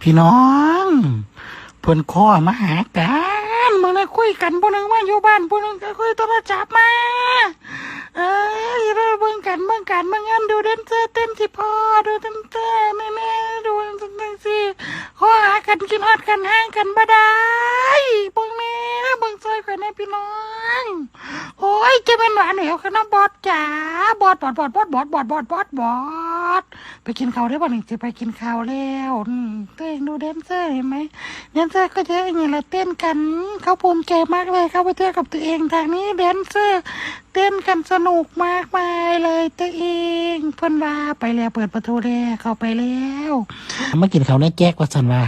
พี่น้องเพิ่นข้อมาหากันมึงเลยคุยกันผู้หนึงว่าอยู่บ้านผู้หนึงก็คุยโทรศัพท์มา เอ้ยเราเบิ่งกันเบิ่งกันเบิ่งกันดูเดนเซอร์เต้นสิพ่อดูเดนเซอร์แม่แม่ดูเดนเซอร์สิข้อหากันกินฮอดกันห่างกันบ่ได้เบิ่งแม่เบิ่งซอยกันนะพี่น้องโอ้ยจะเป็นหวานเหนียวกันนะบอสจ๋าบอสบอสบอสบอสบอสบอสบอสบอสบอส ไปกินข้าวได้ป่ะนี่งจะไปกินข้าวแล้วอืมเต้นดูแดนเซอร์เห็นไหมแดนเซอร์ก็เยอะอย่างนี้แหละเต้นกันเขาภูมิใจมากเลยเขาไปเที่ยวกับตัวเองทางนี้แดนเซอร์เต้นกันสนุกมากมายเลยตัวเองเพิ่อนว่าไปแล้วเปิดประตูแล้วเข้าไปแล้วมากินข้าวในแจ๊กว่าสันว่า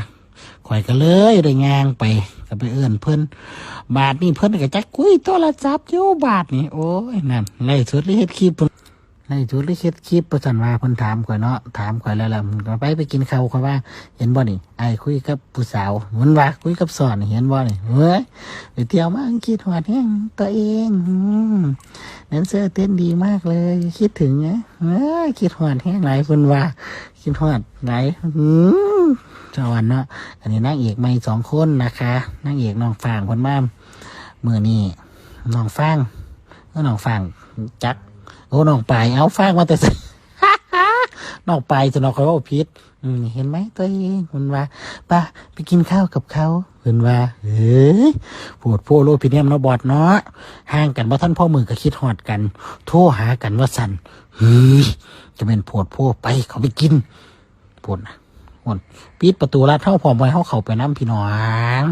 ข่อยก็เลยได้งางไปก็ไปเอื้อนเพิ่อนบาทนี่เพิ่อนก็จักคุยโทรศัพท์อยู่บาทนี่โอ้ยนั่นไล่สุดเลยเฮ็ดคลิป เพิ่นจุดเลยเฮ็ดคลิปประสันว่าเพิ่นถามข่อยเนาะถามข่อยแล้วล่ะมันก็ไปไปกินข้าวข่อยว่า เห็นบ่นี่ไอ้คุยกับผู้สาวมันว่าคุยกับสอนเห็นบ่นี่เฮ้ยไปเที่ยวมาอังกฤษฮอดแฮงตัวเองอืมแดนเซอร์เต้นดีมากเลย คิดถึงนะเอ้ยคิดฮอดแฮงหลายเพิ่นว่า คิดฮอดหลายอืมสวรรค์เนาะอันนี้นางเอกใหม่สองคนนะคะนางเอกน้องฟางเพิ่นมามื่อนี้น้องฟางเออน้องฟางจัก โอ้น้องปลายเอาฟางมาแต่ส่น้องปลายจะน้องเขาว่าพิษเห็นไหมตัวเองคุณว่าป้าไปกินข้าวกับเขาเห็นว่าเฮ้ยปวดโพโลพิเนียมเนาะบอดเนาะห่างกันว่าท่านพ่อมือก็คิดหอดกัน โทรหากันว่าสันเฮ้ยจะเป็นปวดโพไปเขาไปกินปวดนะปวดปิดประตูร้านเท่าพรอมไว้เขาเข้าไปน้ำพี่น้อง